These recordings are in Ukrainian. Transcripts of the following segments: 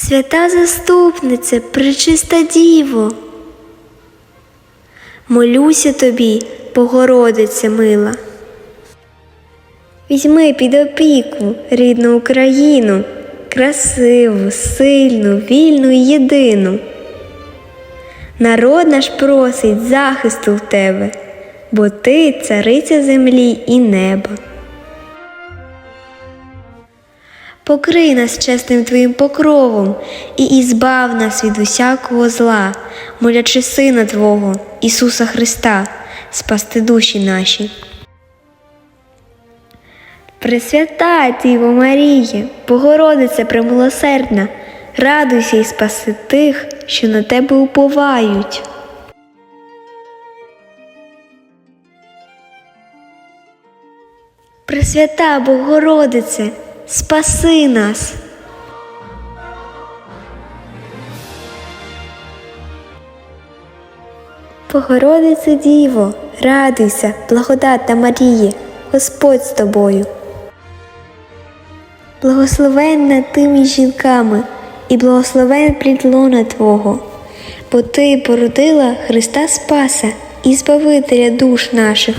Свята заступнице, пречиста діво. Молюся тобі, Богородице мила. Візьми під опіку рідну Україну, красиву, сильну, вільну і єдину. Народ наш просить захисту в тебе, бо ти цариця землі і неба. Покрий нас чесним твоїм покровом і ізбав нас від усякого зла, молячи Сина Твого, Ісуса Христа, спасти душі наші. Пресвята Діво Маріє, Богородице премилосердна, радуйся і спаси тих, що на тебе уповають. Пресвята Богородице, спаси нас. Богородице Діво, радуйся, благодатна Маріє, Господь з тобою. Благословенна ти між жінками, і благословен плідлона Твого, бо Ти породила Христа Спаса і Збавителя душ наших.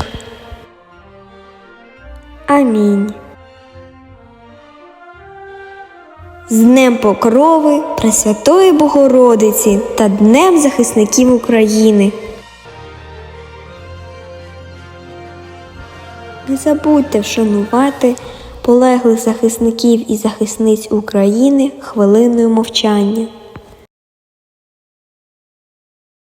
Амінь. З Днем Покрови Пресвятої Богородиці та Днем захисників України. Не забудьте вшанувати полеглих захисників і захисниць України хвилиною мовчання.